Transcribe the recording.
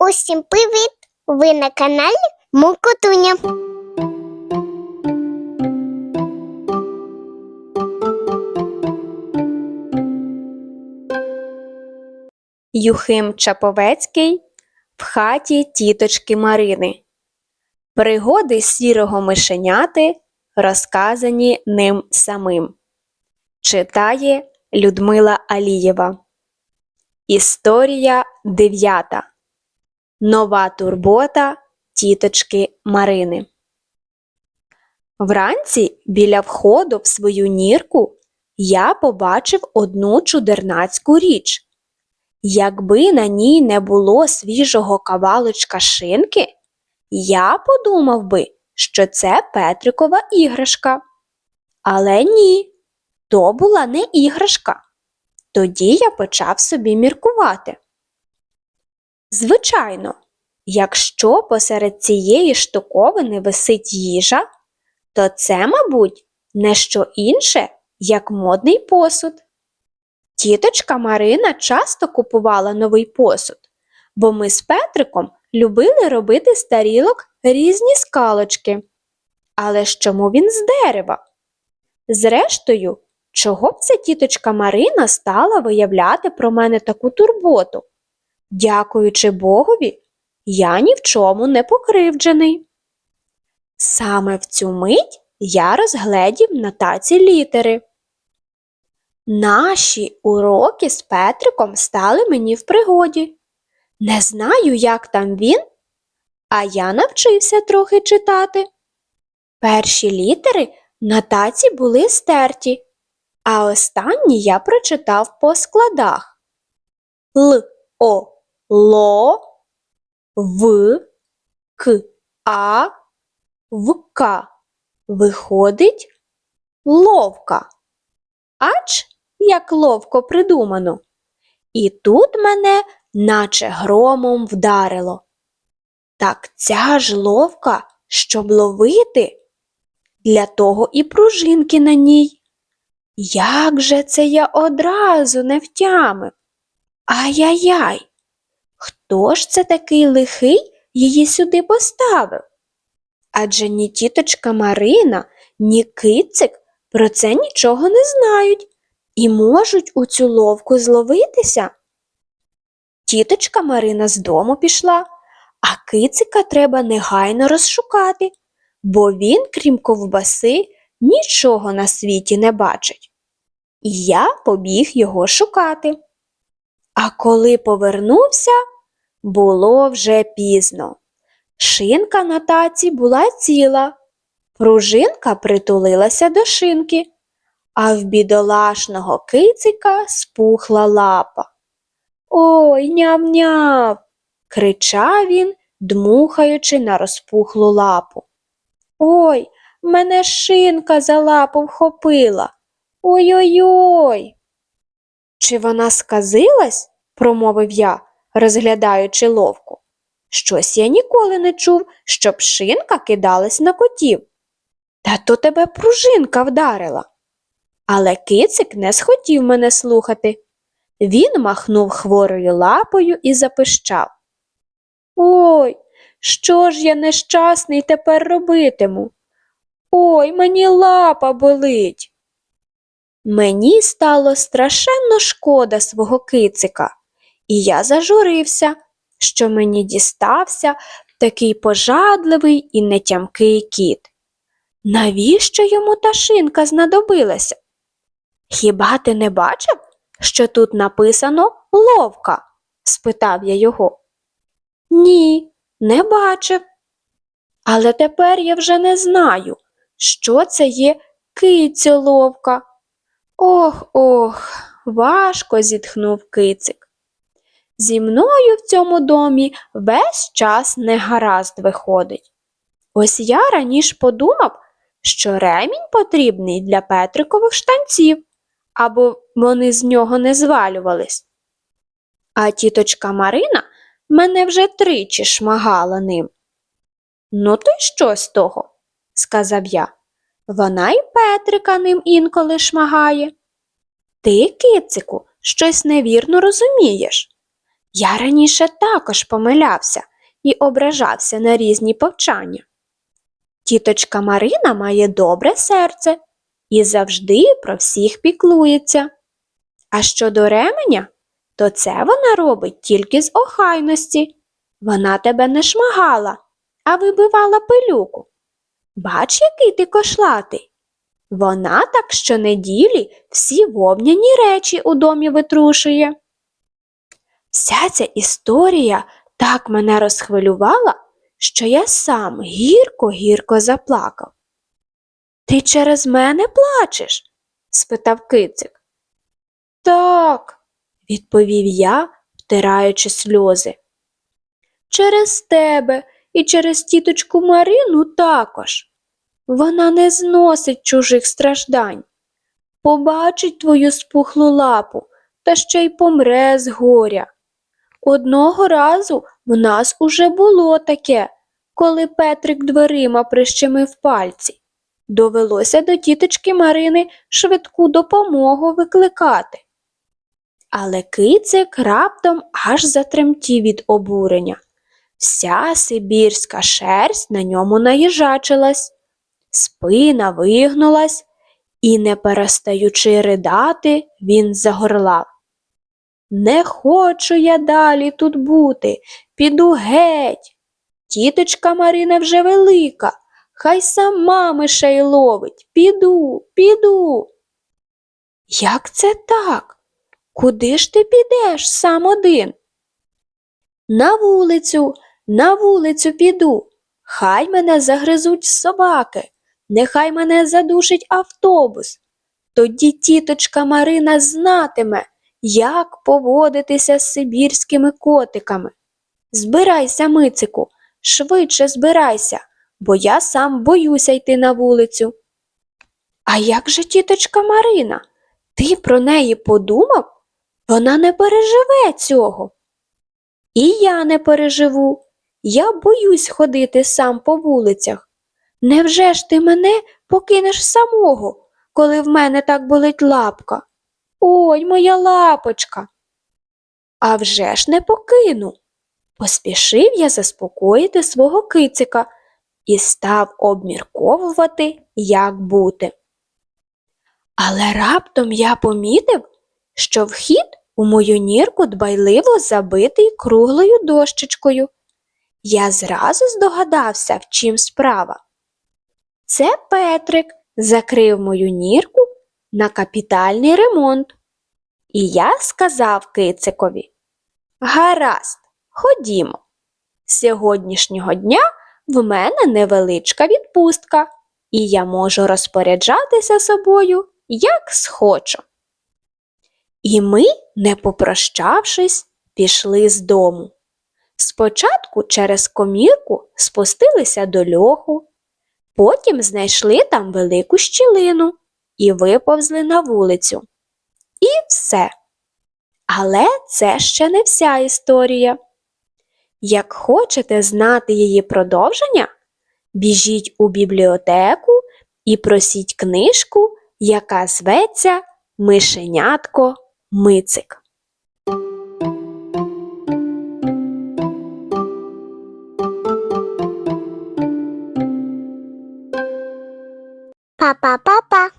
Усім привіт! Ви на каналі Мукотуня. Юхим Чаповецький в хаті тіточки Марини. Пригоди сірого мишеняти розказані ним самим. Читає Людмила Алієва. Історія дев'ята. Нова турбота тіточки Марини. Вранці біля входу в свою нірку я побачив одну чудернацьку річ. Якби на ній не було свіжого кавалочка шинки, я подумав би, що це Петрикова іграшка. Але ні, то була не іграшка. Тоді я почав собі міркувати. Звичайно, якщо посеред цієї штуковини висить їжа, то це, мабуть, не що інше, як модний посуд. Тіточка Марина часто купувала новий посуд, бо ми з Петриком любили робити з тарілок різні скалочки. Але ж чому він з дерева? Зрештою, чого б ця тіточка Марина стала виявляти про мене таку турботу? Дякуючи Богові, я ні в чому не покривджений. Саме в цю мить я розгледів на таці літери. Наші уроки з Петриком стали мені в пригоді. Не знаю, як там він, а я навчився трохи читати. Перші літери на таці були стерті, а останні я прочитав по складах Л, О, Ло, В, К, А, В, К. Виходить ловка. Ач, як ловко придумано. І тут мене наче громом вдарило. Так ця ж ловка, щоб ловити, для того і пружинки на ній. Як же це я одразу не втямив? Ай-яй-яй! Хто ж це такий лихий її сюди поставив? Адже ні тіточка Марина, ні кицик про це нічого не знають і можуть у цю ловку зловитися. Тіточка Марина з дому пішла, а кицика треба негайно розшукати, бо він, крім ковбаси, нічого на світі не бачить. І я побіг його шукати. А коли повернувся, було вже пізно. Шинка на таці була ціла, пружинка притулилася до шинки, а в бідолашного кицика спухла лапа. Ой, няв-няв. кричав він, дмухаючи на розпухлу лапу. Ой, мене шинка за лапу вхопила. Ой-ой-ой. Чи вона сказилась? промовив я, розглядаючи ловку. Щось я ніколи не чув, щоб шинка кидалась на котів. Та то тебе пружинка вдарила. Але кицик не схотів мене слухати. Він махнув хворою лапою і запищав. Ой, що ж я нещасний тепер робитиму? Ой, мені лапа болить. Мені стало страшенно шкода свого кицика, і я зажурився, що мені дістався такий пожадливий і нетямкий кіт. Навіщо йому та шинка знадобилася? Хіба ти не бачив, що тут написано ловка? спитав я його. Ні, не бачив. Але тепер я вже не знаю, що це є кицьоловка. Ох, ох, важко зітхнув кицик. Зі мною в цьому домі весь час негаразд виходить. Ось я раніше подумав, що ремінь потрібний для Петрикових штанців, або вони з нього не звалювались. А тіточка Марина мене вже тричі шмагала ним. Ну, то й що з того? сказав я. Вона й Петрика ним інколи шмагає. Ти, кицику, щось невірно розумієш. Я раніше також помилявся і ображався на різні повчання. Тіточка Марина має добре серце і завжди про всіх піклується. А щодо ременя, то це вона робить тільки з охайності. Вона тебе не шмагала, а вибивала пилюку. Бач, який ти кошлатий. Вона так щонеділі всі вовняні речі у домі витрушує. Вся ця історія так мене розхвилювала, що я сам гірко-гірко заплакав. Ти через мене плачеш? спитав кицик. Так, відповів я, втираючи сльози. Через тебе і через тіточку Марину також. Вона не зносить чужих страждань. Побачить твою спухлу лапу та ще й помре з горя. Одного разу в нас уже було таке, коли Петрик дверима прищемив пальці. Довелося до тіточки Марини швидку допомогу викликати. Але кицик раптом аж затремтів від обурення. Вся сибірська шерсть на ньому наїжачилась, спина вигнулась, і, не перестаючи ридати, він загорлав. Не хочу я далі тут бути, піду геть. Тіточка Марина вже велика, хай сама мишей ловить. Піду, піду. Як це так? Куди ж ти підеш сам один? На вулицю, на вулицю піду. Хай мене загризуть собаки, нехай мене задушить автобус. Тоді тіточка Марина знатиме, як поводитися з сибірськими котиками. Збирайся, мицику, швидше збирайся, бо я сам боюся йти на вулицю. А як же тіточка Марина? Ти про неї подумав? Вона не переживе цього. І я не переживу. Я боюсь ходити сам по вулицях. Невже ж ти мене покинеш самого, коли в мене так болить лапка? Ой, моя лапочка. А вже ж не покину. Поспішив я заспокоїти свого кицика і став обмірковувати, як бути. Але раптом я помітив, що вхід у мою нірку дбайливо забитий круглою дощечкою. Я зразу здогадався, в чим справа. Це Петрик закрив мою нірку на капітальний ремонт. І я сказав кицикові Гаразд, ходімо. З сьогоднішнього дня в мене невеличка відпустка, і я можу розпоряджатися собою, як схочу. І ми, не попрощавшись, пішли з дому. Спочатку через комірку спустилися до льоху, потім знайшли там велику щілину і виповзли на вулицю. І все. Але це ще не вся історія. Як хочете знати її продовження, біжіть у бібліотеку і просіть книжку, яка зветься Мишенятко Мицик. 爸爸爸爸。